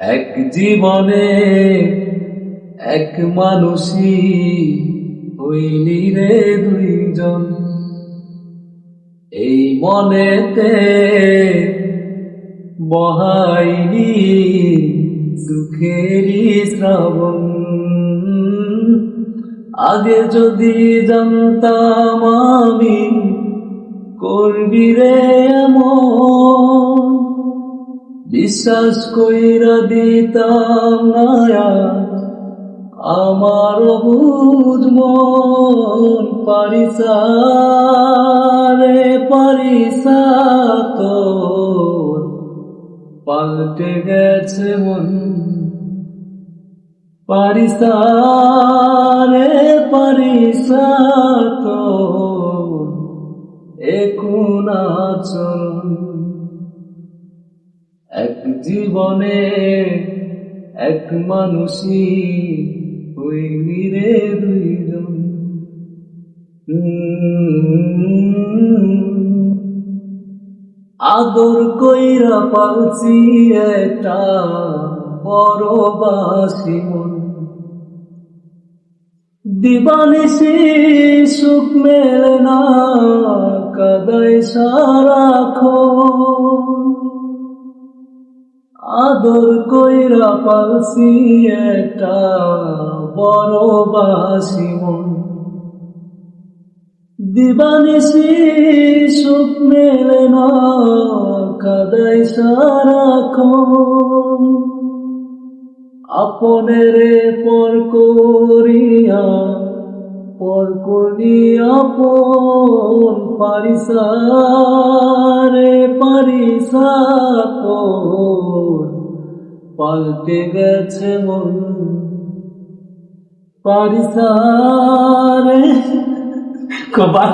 এক জীবনে এক মানুষই হইলি রে দুইজন। এই মনেতে বহাইনি দুঃখেরই শ্রাবণ। আগে যদি জানতাম আমি, করবি রে বিশ্বাস কইরা দিতাম না আমার বুঝ মন পারিসা রে পারিসা তো পাল্টে গেছে মন পারিসা রে পারিসা তো আচরণ এক জীবনে এক মানুষই হইলি রে দুইজন। আদর কইরা পালছি একটা বড় বাসি মন। দিবানিসি সুখ মেলে না কাদাই সারাক্ষণ আদর কইরা পালছি একটা বড় বাসি মন। দিবানিসি সুখ না কাদাই সারাক্ষণ আপনের পর করিয়া, পর করি আপন পারিসারে পারিসা পাল্টে গেছে মন। পারিসারে। কবার